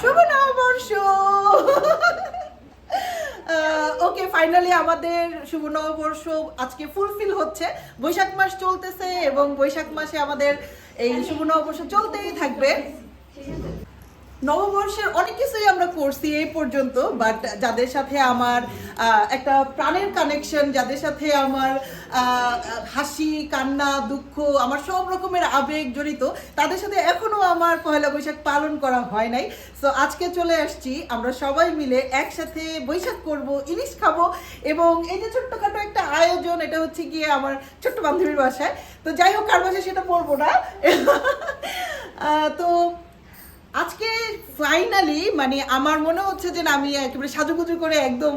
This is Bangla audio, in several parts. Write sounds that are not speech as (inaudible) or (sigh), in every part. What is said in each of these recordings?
শুভ নববর্ষ। ওকে ফাইনালি আমাদের শুভ নববর্ষ আজকে ফুলফিল হচ্ছে। বৈশাখ মাস চলতেছে এবং বৈশাখ মাসে আমাদের এই শুভ নববর্ষ চলতেই থাকবে। নববর্ষের অনেক কিছুই আমরা করছি এই পর্যন্ত বাট যাদের সাথে আমার একটা প্রাণের কানেকশন যাদের সাথে আমার হাসি, কান্না, দুঃখ, আমার সব রকমের আবেগ জড়িত, তাদের সাথে এখনও আমার পয়লা বৈশাখ পালন করা হয় নাই। সো আজকে চলে আসছি, আমরা সবাই মিলে একসাথে বৈশাখ করব, ইলিশ খাব, এবং এই যে ছোট্টখাটো একটা আয়োজন, এটা হচ্ছে গিয়ে আমার ছোট্ট বান্ধবীর বাসায়। তো যাই হোক, কার বাসায় সেটা বলব না। (laughs) তো মানে আমার মনে হচ্ছে যে আমি একেবারে সাজুগুজু করে একদম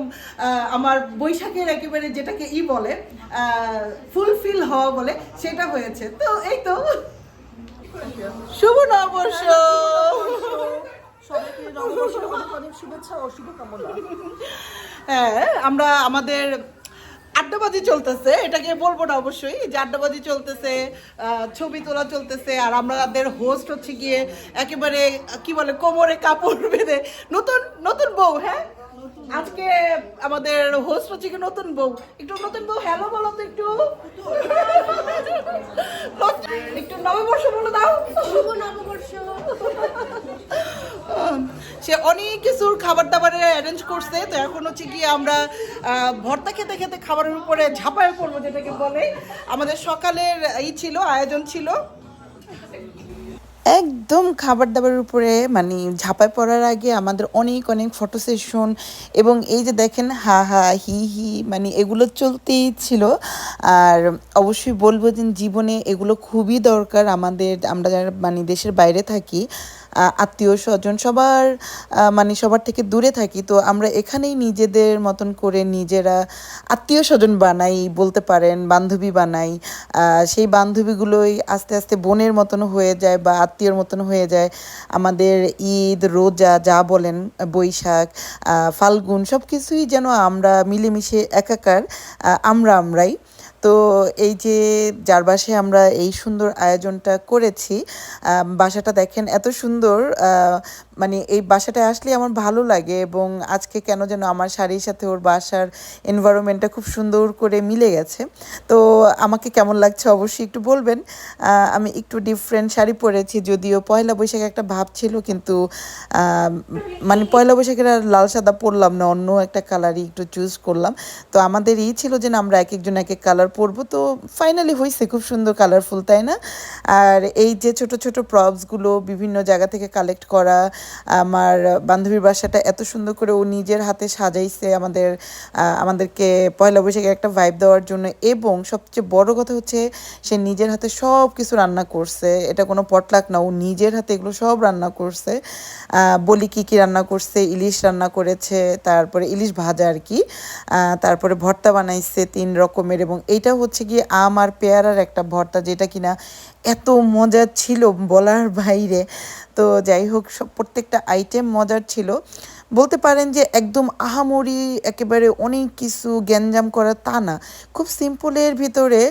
আমার বৈশাখের একেবারে যেটাকে ই বলে ফুলফিল হওয়া বলে সেটা হয়েছে। তো এই তো। শুভ নববর্ষ। অনেক শুভেচ্ছা ও শুভকামনা। হ্যাঁ আমরা আমাদের আড্ডাবাজি চলতেছে এটাকে বলব না অবশ্যই যে আড্ডাবাজি চলতেছে ছবি তোলা চলতেছে আর আমাদের হোস্ট হচ্ছে গিয়ে একেবারে কি বলে কোমরে কাপড় বেঁধে নতুন নতুন বউ হ্যাঁ? আজকে আমাদের হোস্ট হচ্ছে কি নতুন বউ। একটু নতুন বউ হ্যালো বলো তো একটু। (laughs) একটু নববর্ষ বলে দাও। শুভ নববর্ষ। সে অনেক কিছুর খাবার দাবারের অ্যারেঞ্জ করছে। তো এখন হচ্ছে গিয়ে আমরা ভর্তা খেতে খেতে খাবারের উপরে ঝাঁপায় পড়ব যেটাকে বলে। আমাদের সকালের ই ছিল, আয়োজন ছিল। একদম খাবার দাবারের উপরে মানে ঝাঁপায় পড়ার আগে আমাদের অনেক অনেক ফটো সেশন এবং এই যে দেখেন, হা হা, হি হি মানে এগুলো চলতেই ছিল। আর অবশ্যই বলব যে জীবনে এগুলো খুবই দরকার আমাদের, আমরা যারা মানে দেশের বাইরে থাকি আত্মীয় স্বজন সবার মানে সবার থেকে দূরে থাকি, তো আমরা এখানেই নিজেদের মতন করে নিজেরা আত্মীয় স্বজন বানাই, বলতে পারেন বান্ধবী বানাই সেই বান্ধবীগুলোই আস্তে আস্তে বোনের মতন হয়ে যায় বা আত্মীয়র মতন হয়ে যায়। আমাদের ঈদ, রোজা যা বলেন, বৈশাখ ফাল্গুন সব কিছুই যেন আমরা মিলেমিশে একাকার আমরা আমরাই। তো এই যে যার বাসে আমরা এই সুন্দর আয়োজনটা করেছি বাসাটা দেখেন এত সুন্দর মানে এই বাসাটায় আসলে আমার ভালো লাগে এবং আজকে কেন যেন আমার শাড়ির সাথে ওর বাসার এনভায়রনমেন্টটা খুব সুন্দর করে মিলে গেছে। তো আমাকে কেমন লাগছে অবশ্যই একটু বলবেন। আমি একটু ডিফারেন্ট শাড়ি পরেছি, যদিও পয়লা বৈশাখে একটা ভাব ছিল, কিন্তু মানে পয়লা বৈশাখের আর লাল সাদা পরলাম না, অন্য একটা কালারই একটু চুজ করলাম। তো আমাদের ই ছিল যে আমরা এক একজন এক এক কালার পরবো। তো ফাইনালি হয়েছে খুব সুন্দর কালারফুল তাই না? আর এই যে ছোট ছোট প্রপসগুলো বিভিন্ন জায়গা থেকে কালেক্ট করা আমার বান্ধবীর বাসাটা এত সুন্দর করে ও নিজের হাতে সাজাইছে আমাদের আমাদেরকে পয়লা বৈশাখে একটা ভাইব দেওয়ার জন্য। এবং সবচেয়ে বড় কথা হচ্ছে সে নিজের হাতে সব কিছু রান্না করছে। এটা কোনো পটলাক না, ও নিজের হাতে এগুলো সব রান্না করছে। বলি কি কি রান্না করছে, ইলিশ রান্না করেছে, তারপরে ইলিশ ভাজা আর কি তারপরে ভর্তা বানাইছে তিন রকমের। এবং এইটা হচ্ছে গিয়ে আম আর পেয়ারার একটা ভর্তা, যেটা কিনা এত মজা ছিল বলার বাইরে। তো যাই হোক, সব প্রত্যেকটা আইটেম মজার ছিল। বলতে পারেন যে একদম আহামরি, একেবারে অনেক কিছু গ্যাঞ্জাম করা তা না। খুব সিম্পলের ভিতরে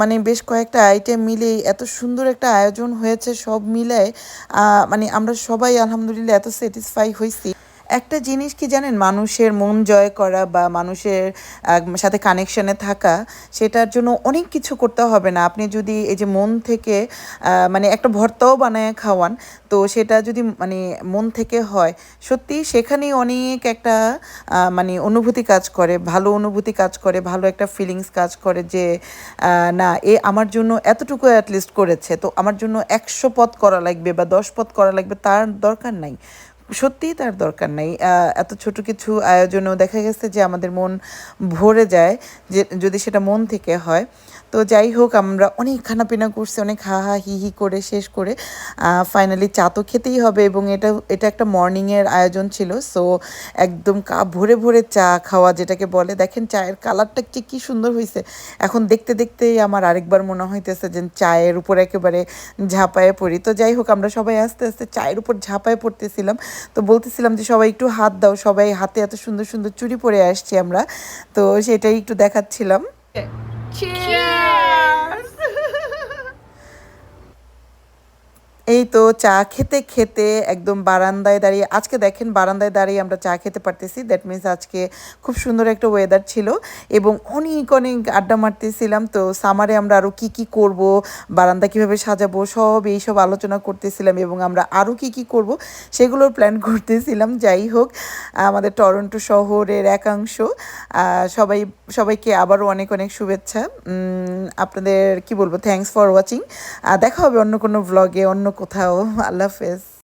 মানে বেশ কয়েকটা আইটেম মিলেই এত সুন্দর একটা আয়োজন হয়েছে সব মিলে মানে আমরা সবাই আলহামদুলিল্লাহ এত স্যাটিসফাই হয়েছি। একটা জিনিস কি জানেন, মানুষের মন জয় করা বা মানুষের সাথে কানেকশনে থাকা, সেটার জন্য অনেক কিছু করতে হবে না। আপনি যদি এই যে মন থেকে মানে একটা ভর্তাও বানায় খাওয়ান, তো সেটা যদি মানে মন থেকে হয়, সত্যি সেখানেই অনেক একটা মানে অনুভূতি কাজ করে, ভালো অনুভূতি কাজ করে, ভালো একটা ফিলিংস কাজ করে যে না, এ আমার জন্য এতটুকু অ্যাটলিস্ট করেছে। তো আমার জন্য একশো পথ করা লাগবে বা দশ পথ করা লাগবে, তার দরকার নাই। সত্যিই তার দরকার নেই। এত ছোট কিছু আয়োজনেও দেখা গেছে যে আমাদের মন ভরে যায়, যে যদি সেটা মন থেকে হয়। তো যাই হোক, আমরা অনেক খানাপিনা করছি, অনেক হা হা হি হি করে শেষ করে ফাইনালি চা তো খেতেই হবে এবং এটা এটা একটা মর্নিংয়ের আয়োজন ছিল। সো একদম কাপ ভরে ভরে চা খাওয়া যেটাকে বলে। দেখেন চায়ের কালারটা যে কী সুন্দর হয়েছে এখন দেখতে দেখতেই আমার আরেকবার মনে হইতেছে যে চায়ের উপর একেবারে ঝাঁপায়ে পড়ি। তো যাই হোক, আমরা সবাই আস্তে আস্তে চায়ের উপর ঝাঁপায়ে পড়তেছিলাম। তো বলতেছিলাম যে সবাই একটু হাত দাও, সবাই হাতে এত সুন্দর সুন্দর চুড়ি পরে আসছি আমরা। তো সেটাই একটু দেখাচ্ছিলাম। এই তো চা খেতে খেতে একদম বারান্দায় দাঁড়িয়ে, আজকে দেখেন বারান্দায় দাঁড়িয়ে আমরা চা খেতে পারতেছি। দ্যাট মিনস আজকে খুব সুন্দর একটা ওয়েদার ছিল এবং অনেক অনেক আড্ডা মারতেছিলাম। তো সামারে আমরা আরও কি কি করব, বারান্দা কীভাবে সাজাবো, সব এই সব আলোচনা করতেছিলাম এবং আমরা আরও কি কি করব সেগুলোর প্ল্যান (laughs) করতেছিলাম। যাই হোক, আমাদের টরন্টো শহরের একাংশ সবাই, সবাইকে আবারও অনেক অনেক শুভেচ্ছা। আপনাদের কি বলব? থ্যাঙ্কস ফর ওয়াচিং দেখা হবে অন্য কোনো ব্লগে অন্য কোথাও আল্লাহ হাফেজ।